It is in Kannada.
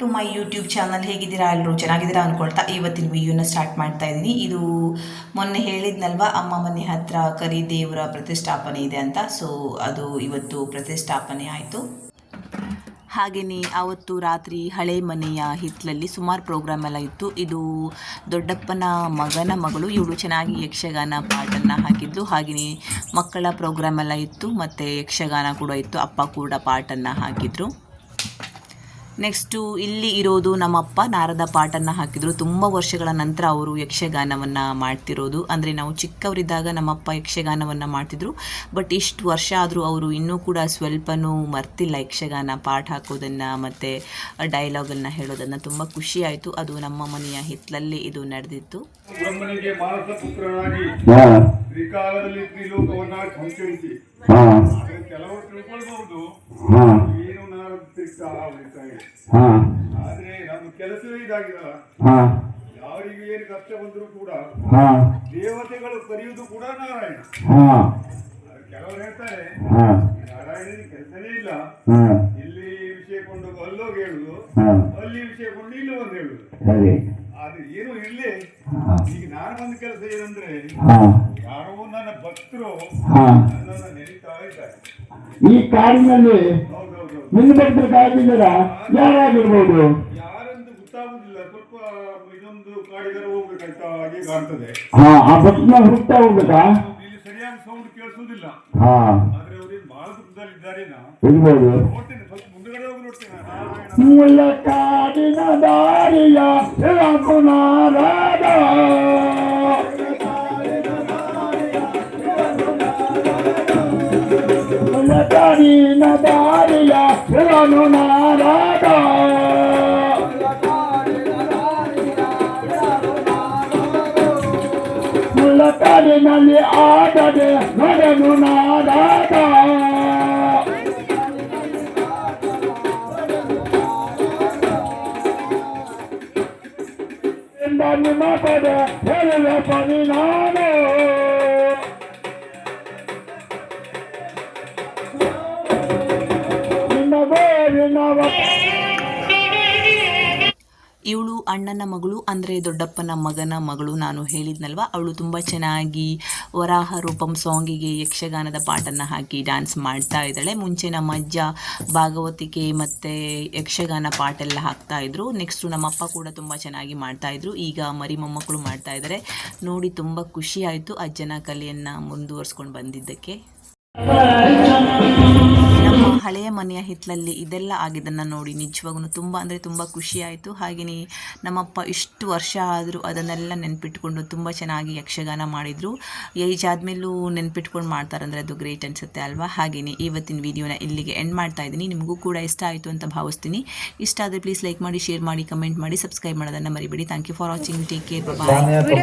ಟು ಮೈ ಯೂಟ್ಯೂಬ್ ಚಾನಲ್ ಹೇಗಿದ್ದೀರಾ? ಎಲ್ಲರೂ ಚೆನ್ನಾಗಿದ್ದೀರಾ ಅಂದ್ಕೊಳ್ತಾ ಇವತ್ತಿನ ವಿಡಿಯೋನ ಸ್ಟಾರ್ಟ್ ಮಾಡ್ತಾ ಇದ್ದೀನಿ. ಇದು ಮೊನ್ನೆ ಹೇಳಿದ್ನಲ್ವ, ಅಮ್ಮ ಮನೆ ಹತ್ರ ಕರಿ ದೇವರ ಪ್ರತಿಷ್ಠಾಪನೆ ಇದೆ ಅಂತ. ಸೊ ಅದು ಇವತ್ತು ಪ್ರತಿಷ್ಠಾಪನೆ ಆಯಿತು. ಹಾಗೆಯೇ ಆವತ್ತು ರಾತ್ರಿ ಹಳೆ ಮನೆಯ ಹಿತ್ತಲಲ್ಲಿ ಸುಮಾರು ಪ್ರೋಗ್ರಾಮ್ ಎಲ್ಲ ಇತ್ತು. ಇದು ದೊಡ್ಡಪ್ಪನ ಮಗನ ಮಗಳು, ಇವಳು ಚೆನ್ನಾಗಿ ಯಕ್ಷಗಾನ ಪಾಟನ್ನು ಹಾಕಿದ್ಲು ಹಾಗೆಯೇ ಮಕ್ಕಳ ಪ್ರೋಗ್ರಾಮ್ ಎಲ್ಲ ಇತ್ತು, ಮತ್ತು ಯಕ್ಷಗಾನ ಕೂಡ ಇತ್ತು. ಅಪ್ಪ ಕೂಡ ಪಾಟನ್ನು ಹಾಕಿದ್ರು. ನೆಕ್ಸ್ಟು ಇಲ್ಲಿ ಇರೋದು ನಮ್ಮಪ್ಪ ನಾರದ ಪಾಟನ್ನು ಹಾಕಿದರು. ತುಂಬ ವರ್ಷಗಳ ನಂತರ ಅವರು ಯಕ್ಷಗಾನವನ್ನು ಮಾಡ್ತಿರೋದು. ಅಂದರೆ ನಾವು ಚಿಕ್ಕವರಿದ್ದಾಗ ನಮ್ಮಪ್ಪ ಯಕ್ಷಗಾನವನ್ನು ಮಾಡ್ತಿದ್ರು. ಬಟ್ ಇಷ್ಟು ವರ್ಷ ಆದರೂ ಅವರು ಇನ್ನೂ ಕೂಡ ಸ್ವಲ್ಪನೂ ಮರ್ತಿಲ್ಲ ಯಕ್ಷಗಾನ ಪಾಠ ಹಾಕೋದನ್ನು ಮತ್ತು ಡೈಲಾಗನ್ನು ಹೇಳೋದನ್ನು. ತುಂಬ ಖುಷಿಯಾಯಿತು ಅದು ನಮ್ಮ ಮನೆಯ ಹಿತ್ತಲಲ್ಲಿ ಇದು ನಡೆದಿತ್ತು. ಕೆಲವರು ತಿಳ್ಕೊಳ್ಬಹುದು. ಹಾ. ಆದ್ರೆ ನಮ್ಮ ಕೆಲಸವೇ ಇದಾಗಿರಲ್ಲ ಹಾ. ಯಾರಿಗೂ ಏನು ಕಷ್ಟ ಬಂದರೂ ಕೂಡ ಹಾ. ದೇವತೆಗಳು ಕರೆಯುವುದು ಕೂಡ ನಾರಾಯಣ. ಹಾ. ಕೆಲವರು ಹೇಳ್ತಾರೆ ಹಾ. ನಾರಾಯಣನಿಗೆ ಕೆಲಸನೇ ಇಲ್ಲ. ಹಾ. ಇಲ್ಲಿ ವಿಷಯ ಕೊಂಡು ಅಲ್ಲೋಗಿ ಹೇಳುದು ಅಲ್ಲಿ ವಿಷಯ ಕೊಂಡು ಇಲ್ಲಿ ಒಂದು ಹೇಳುದು. ಸರಿ. ಆದ್ರೆ ಏನು ಇರ್ಲಿ. ಈಗ ನಾನು ಒಂದು ಕೆಲಸ ಏನಂದ್ರೆ ಯಾರೋ ನನ್ನ ಭಕ್ತರು ಹಾ. ನನ್ನನ್ನು ನೆನೀತಾ ಇದ್ದಾರೆ. ಈ ಕಾಡಿನಲ್ಲಿ ನಿನ್ನ ಭಕ್ತರು ಕಾಯ್ದಿದ್ದೀರಾ ಯಾರಾಗಿರ್ಬೋದು? ಹಾ ಆ ಭಕ್ತನ ಹುಡುಕ್ತಾ ಹೋಗ್ಬೇಕಾ? ಹಾ. ಇರ್ಬೋದು. ನೋಡ್ತೇನೆ ಕಾಡಿನ ದಾರಿಯ ಕಾಡಿನ ರಘುನಾರಾದ ಮುಲ್ಲ ಕಾಡಿನ ದಾರಿಯ ರಘುನಾರಾದ ಮುಲ್ಲ ಕಾಡಿನಲ್ಲಿ ಆಡದೆ ನರನು ನಾರಾದ ಎಂಬ ನಿಮ್ಮ ಪದ ಹೇಳುವ ಪರಿಣಾಮ ನಿಮ್ಮ ಇವಳು ಅಣ್ಣನ ಮಗಳು, ಅಂದರೆ ದೊಡ್ಡಪ್ಪನ ಮಗನ ಮಗಳು ನಾನು ಹೇಳಿದ್ನಲ್ವ? ಅವಳು ತುಂಬ ಚೆನ್ನಾಗಿ ವರಾಹ ರೂಪಂ ಸಾಂಗಿಗೆ ಯಕ್ಷಗಾನದ ಪಾಟನ್ನು ಹಾಕಿ ಡ್ಯಾನ್ಸ್ ಮಾಡ್ತಾ ಇದ್ದಾಳೆ. ಮುಂಚೆ ನಮ್ಮ ಅಜ್ಜ ಭಾಗವತಿಕೆ ಮತ್ತು ಯಕ್ಷಗಾನ ಪಾಟೆಲ್ಲ ಹಾಕ್ತಾ ಇದ್ರು. ನೆಕ್ಸ್ಟು ನಮ್ಮಪ್ಪ ಕೂಡ ತುಂಬ ಚೆನ್ನಾಗಿ ಮಾಡ್ತಾ ಇದ್ರು. ಈಗ ಮರಿ ಮೊಮ್ಮಕ್ಕಳು ಮಾಡ್ತಾ ಇದ್ದಾರೆ. ನೋಡಿ, ತುಂಬ ಖುಷಿ ಆಯಿತು ಅಜ್ಜನ ಕಲೆಯನ್ನು ಮುಂದುವರ್ಸ್ಕೊಂಡು ಬಂದಿದ್ದಕ್ಕೆ. ಹಳೆಯ ಮನೆಯ ಹಿತ್ತಲಲ್ಲಿ ಇದೆಲ್ಲ ಆಗಿದ್ದನ್ನು ನೋಡಿ ನಿಜವಾಗೂ ತುಂಬ ಅಂದರೆ ತುಂಬ ಖುಷಿಯಾಯಿತು ಹಾಗೆಯೇ ನಮ್ಮಪ್ಪ ಇಷ್ಟು ವರ್ಷ ಆದರೂ ಅದನ್ನೆಲ್ಲ ನೆನ್ಪಿಟ್ಕೊಂಡು ತುಂಬ ಚೆನ್ನಾಗಿ ಯಕ್ಷಗಾನ ಮಾಡಿದರು. ಏಜ್ ಆದಮೇಲೂ ನೆನ್ಪಿಟ್ಕೊಂಡು ಮಾಡ್ತಾರಂದರೆ ಅದು ಗ್ರೇಟ್ ಅನಿಸುತ್ತೆ ಅಲ್ವಾ? ಹಾಗೆಯೇ ಇವತ್ತಿನ ವಿಡಿಯೋನ ಇಲ್ಲಿಗೆ ಎಂಡ್ ಮಾಡ್ತಾ ಇದ್ದೀನಿ. ನಿಮಗೂ ಕೂಡ ಇಷ್ಟ ಆಯಿತು ಅಂತ ಭಾವಿಸ್ತೀನಿ. ಇಷ್ಟ ಆದರೆ ಪ್ಲೀಸ್ ಲೈಕ್ ಮಾಡಿ ಶೇರ್ ಮಾಡಿ ಕಮೆಂಟ್ ಮಾಡಿ ಸಬ್ಸ್ಕ್ರೈಬ್ ಮಾಡೋದನ್ನು ಮರಿಬೇಡಿ. Thank you for watching take care bye